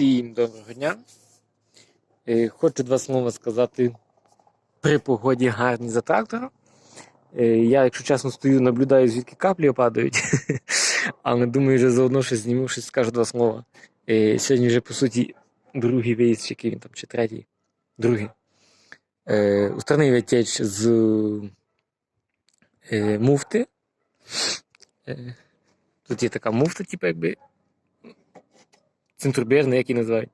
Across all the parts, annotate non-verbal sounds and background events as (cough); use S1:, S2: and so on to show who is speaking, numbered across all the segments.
S1: Всім доброго дня. Е, Хочу два слова сказати при погоді гарні за трактором. Е, Я, якщо чесно, стою, наблюдаю, звідки каплі падають. (laughs) Але думаю, вже заодно щось зніму, скажу два слова. Е, Сьогодні вже, по суті, другий виїзд, який він там, чи третій. Другий. Е, Устранив теч з муфти. Тут є така муфта, типу, якби центробірний, як її називають.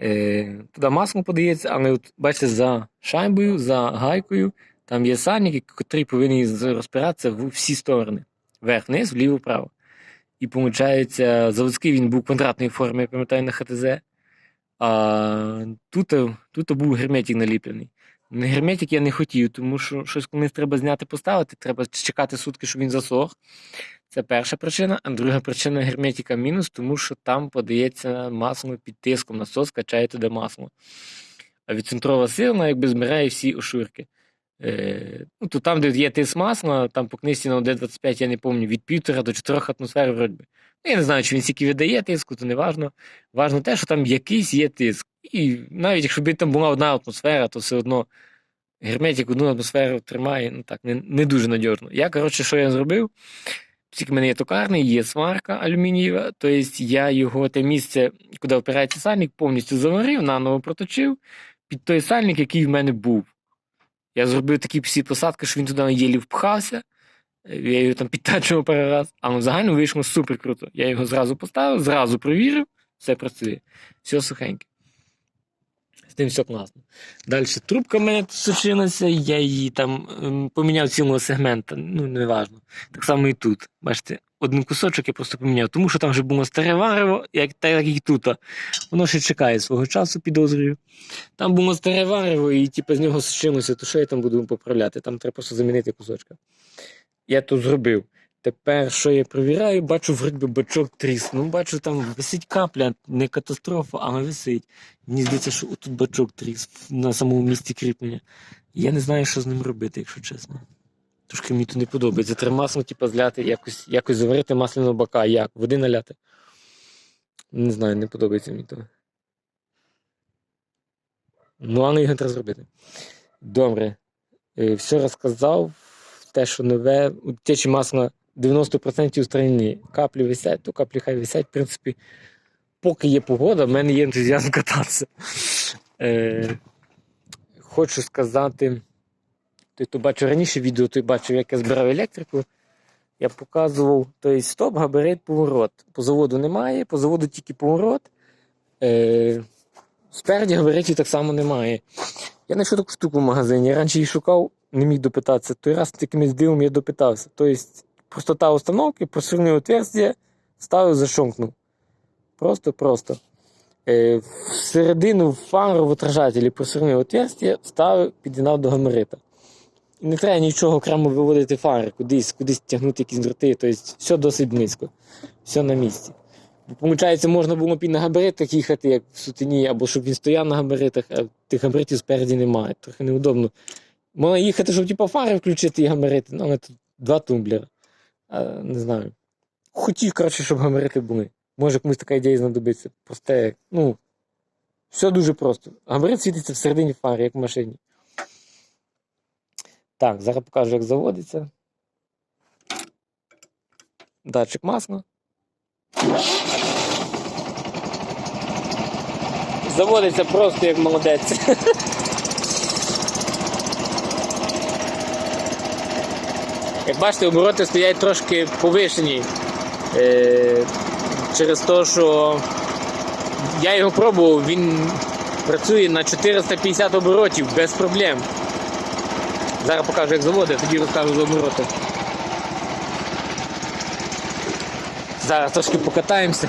S1: Е, туди масло подається, але от, бачите, за шайбою, за гайкою, там є сальник, який повинен розпиратися в всі сторони. Вверх-вниз, вліво-вправо. І виходить, заводський він був квадратної форми, я пам'ятаю, на ХТЗ. А тут, тут був герметик наліплений. На герметик я не хотів, тому що щось колись треба зняти, поставити, треба чекати сутки, щоб він засох. Це перша причина. А друга причина герметика мінус, тому що там подається масло під тиском, насос качає туди масло. А відцентрова сила якби збирає всі ошурки. Е, ну, то там, де є тиск масла, там по книжці на 1,25, я не пам'ятаю, від 1,5 до 4 атмосфер вроді. Ну, я не знаю, чи він стільки видає тиску, то не важно. Важно те, що там якийсь є тиск. І навіть якщо б там була одна атмосфера, то все одно герметик одну атмосферу тримає, ну так, не, не дуже надіжно. Я, коротше, що я зробив? Оскільки в мене є токарний, є сварка алюмінієва, тобто я його те місце, куди опирається сальник, повністю заварив, наново проточив під той сальник, який в мене був. Я зробив такі всі посадки, що він туди єлі впхався. Я його там підтачував пару раз, але взагалі вийшло супер круто. Я його зразу поставив, зразу провірив, все працює. Все сухеньке. З тим все класно. Далі трубка в мене сучилася, я її там ем, поміняв цілого сегмента, ну не важно. Так само і тут. Бачите, один кусочок я просто поміняв, тому що там вже було старе варево, як, так як і тут. Воно ще чекає свого часу, підозрюю. Там було старе варево, і типу, з нього сучилося, то що я там буду поправляти? Там треба просто замінити кусочка. Я то зробив. Тепер, що я провіряю, бачу, вроді би бачок тріснув. Бачу, там висить капля, не катастрофа, але висить. Мені здається, що тут бачок тріс на самому місці кріплення. Я не знаю, що з ним робити, якщо чесно. Трошки мені тут не подобається. Треба масло, типу, зляти, якось, якось заварити масляного бака. Як? Води наляти. Не знаю, не подобається мені то. Ну, але його треба зробити. Добре. Е, Все розказав. Те, що нове, течі масла 90% устранені. Каплі висять, то каплі хай висять. В принципі, поки є погода, в мене є ентузіазм кататися. Е, хочу сказати, той, хто бачив раніше відео, той бачив, як я збирав електрику. Я показував тобто, стоп, габарит, поворот. По заводу немає, по заводу тільки поворот. Е, спереді габаритів так само немає. Я знайшов таку штуку в магазині. Я раніше її шукав, не міг допитатися. Той раз якимось дивом я допитався. Тобто, простота установки, просвірнив отверстие, ставив, защомкнув. Просто-просто. Е, всередину фару в отражателі просвірнив отверстие, вставив, підігнав до гамарита. І не треба нічого окремо виводити фари, кудись, кудись тягнути якісь дроти. Тобто, все досить близько, все на місці. Бо, Получається, можна було б і на габаритах їхати, як в сутені, або щоб він стояв на габаритах, а тих габаритів спереді немає. Трохи неудобно. Можна їхати, щоб типу, фари включити і габарити, ну, але тут два тумблера. Не знаю. Хотів, коротше, щоб габарити були. Може комусь така ідея знадобиться. Просте, ну, все дуже просто. Габарит світиться всередині фари, як в машині. Так, зараз покажу, як заводиться. Датчик масла. Заводиться просто як молодець. (laughs) Як бачите, обороти стоять трошки повишені. Е, через те, що я його пробував, він працює на 450 оборотів без проблем. Зараз покажу, як заводить, тоді розкажу за обороти. Зараз трошки покатаємося.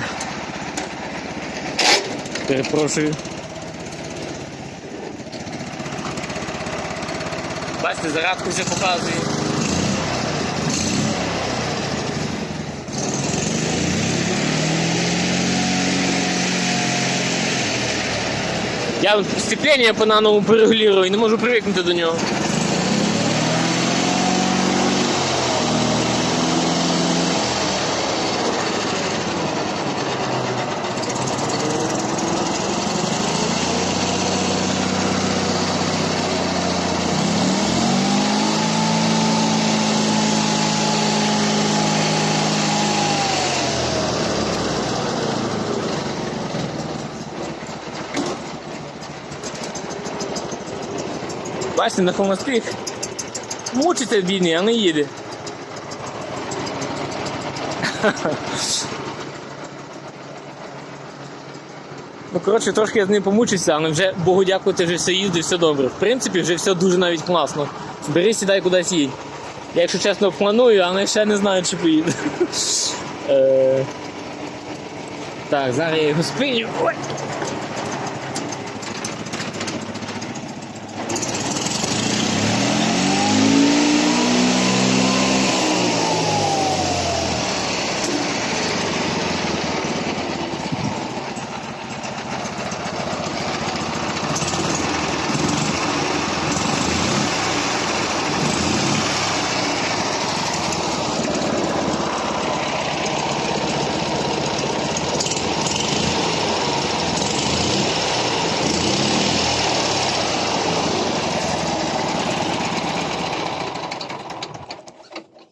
S1: Перепрошую. Бачите, зарядку вже показує. Я сцепление по наному перегулірую і не можу привикнути до нього. Бачите, на холостих мучиться бідний, а не їде. (laughs) Ну, коротше, трошки я з ним помучився, але вже Богу дякувати, вже все їздить, все добре. В принципі, вже все дуже навіть класно. Бери, сідай кудись їдь. Я, якщо чесно, планую, але ще не знаю, чи поїду. (laughs) Е, Так, зараз я його спиню. Ой.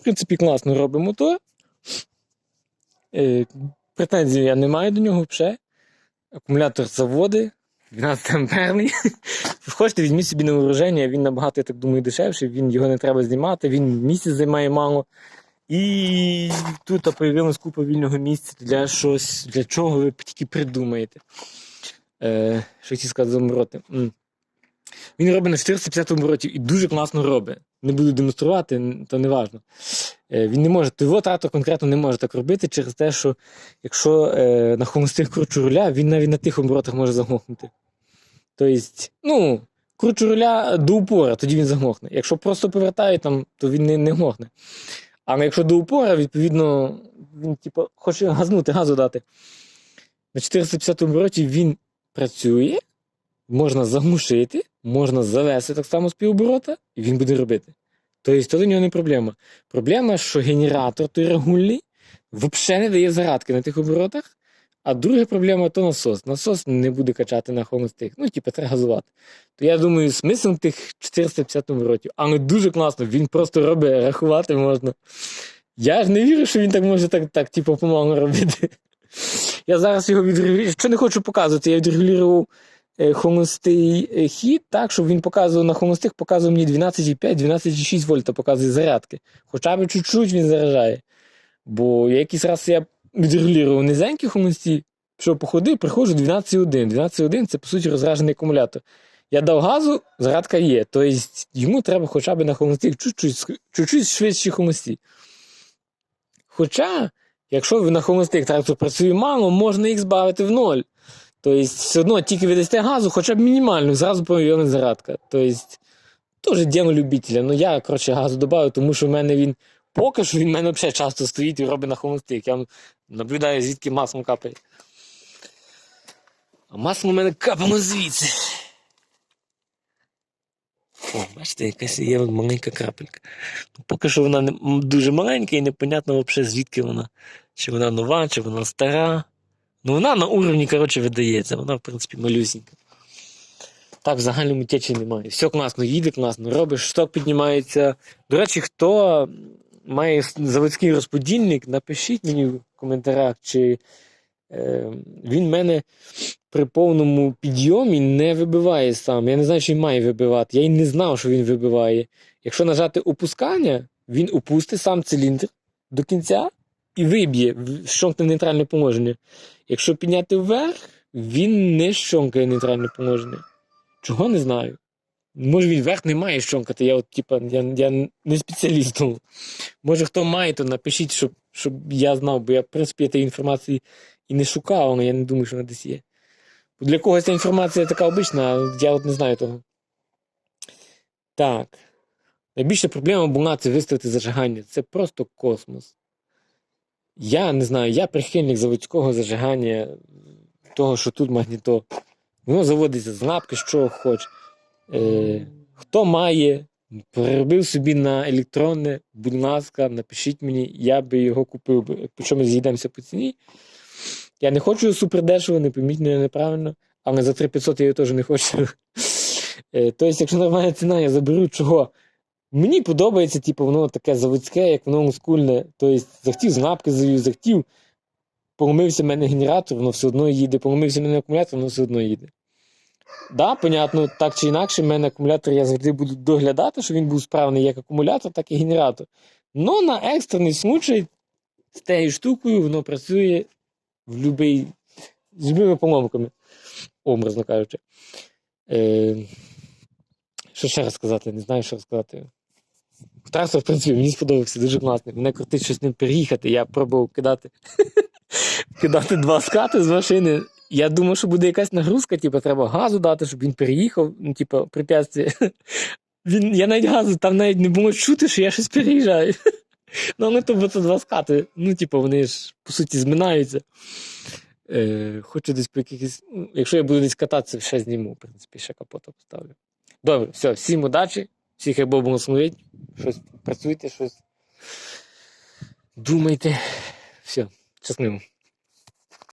S1: В принципі, класно робить мотор. Е, Претензій я не маю до нього взагалі. Акумулятор заводи, 12 амперний. (laughs) Хочете, візьміть собі на вооруження, він набагато, я так думаю, дешевший, він його не треба знімати, він місяць займає мало. І тут появилась купа вільного місця для щось, для чого ви тільки придумаєте. Е, що хотів сказати за обороти. М. Він робить на 450 оборотів і дуже класно робить. Не буду демонструвати, то не важно. Е, він не може, його трактор конкретно не може так робити через те, що якщо е, на холостих кручу руля, він навіть на тих оборотах може заглохнути. Тобто, ну, кручу руля до упора, тоді він заглохне. Якщо просто повертає там, то він не, не глохне. Але якщо до упора, відповідно, він типу, хоче газнути, газу дати. На 450 оборотів він працює, можна заглушити, можна завести так само з півоборота, і він буде робити. Тобто, то до нього не проблема. Проблема, що генератор той регульний взагалі не дає зарадки на тих оборотах. А друга проблема то насос. Насос не буде качати на холостих. Ну, типу, треба газувати. То я думаю, смисл тих 450 оборотів. Але дуже класно, він просто робить, рахувати можна. Я ж не вірю, що він так може так, так типу, помалу робити. Я зараз його відрегулюю. Що не хочу показувати, я відрегулював холостий е, хід так, щоб він показував на холостих, показував мені 12,5, 12,6 вольта показує зарядки. Хоча б чуть-чуть він заряджає. Бо я якийсь раз я відрегулював низенькі холості, що походив, приходжу 12,1. 12,1 це по суті розражений акумулятор. Я дав газу, зарядка є. Тобто йому треба хоча б на холостих чуть-чуть, швидші холості. Хоча, якщо ви на холостих трактор працює мало, можна їх збавити в ноль. Тобто, все одно тільки ви дасте газу, хоча б мінімально, зразу появилась зарядка. Тобто, теж діло любителя. Ну я, коротше, газу додав, тому що в мене він поки що він в мене взагалі часто стоїть і робить на холостих. Я наблюдаю, звідки маслом капає. А масло в мене капало звідси. О, бачите, якась є маленька крапелька. Поки що вона дуже маленька і непонятно взагалі, звідки вона. Чи вона нова, чи вона стара. Ну вона на уровні, коротше, видається. Вона, в принципі, малюсінька. Так, в загальному течі немає. Все класно, їде класно, робиш, шток піднімається. До речі, хто має заводський розподільник, напишіть мені в коментарях, чи е, він мене при повному підйомі не вибиває сам. Я не знаю, чи він має вибивати. Я й не знав, що він вибиває. Якщо нажати опускання, він опустить сам циліндр до кінця і виб'є, щомкне нейтральне положення. Якщо підняти вверх, він не щомкає нейтральне положення. Чого не знаю. Може він вверх не має щомкати, я от, типа, я, я не спеціаліст. Може хто має, то напишіть, щоб, щоб я знав, бо я, в принципі, тієї інформації і не шукав, але я не думаю, що вона десь є. Бо Для когось ця інформація така обична, я от не знаю того. Так. Найбільша проблема була це виставити зажигання. Це просто космос. Я не знаю, я прихильник заводського зажигання, того, що тут магніто. Воно заводиться з лапки, що хоче. Е, хто має, переробив собі на електронне, будь ласка, напишіть мені, я би його купив, якщо ми зійдемося по ціні. Я не хочу супер дешево, не поміть мене неправильно, але за 3500 я його теж не хочу. Тобто, якщо нормальна ціна, я заберу чого. Мені подобається, типу, воно таке заводське, як воно олдскульне. Тобто, захотів з лапки завів, захотів, поломився в мене генератор, воно все одно їде, поломився в мене акумулятор, воно все одно їде. Да, понятно, так чи інакше, в мене акумулятор я завжди буду доглядати, щоб він був справний як акумулятор, так і генератор. Но на екстрений случай з тією штукою воно працює в любий, з любими поломками, образно кажучи. Е, що ще раз сказати? Не знаю, що сказати. Трактор, в принципі, мені сподобався, дуже класний. Мене крутить щось ним переїхати. Я пробував кидати, (laughs) кидати два скати з машини. Я думав, що буде якась нагрузка, типу, треба газу дати, щоб він переїхав, ну, типу, препятствие. (laughs) Він, я навіть газу, там навіть не було чути, що я щось переїжджаю. (laughs) Ну, але то, це два скати. Ну, типу, вони ж, по суті, зминаються. Е, хочу десь по якихось. ну, Якщо я буду десь кататися, ще зніму, в принципі, ще капота поставлю. Добре, все, всім удачі, всіх я Бог благословить. Щось працюйте, щось думайте. Все, щасливо.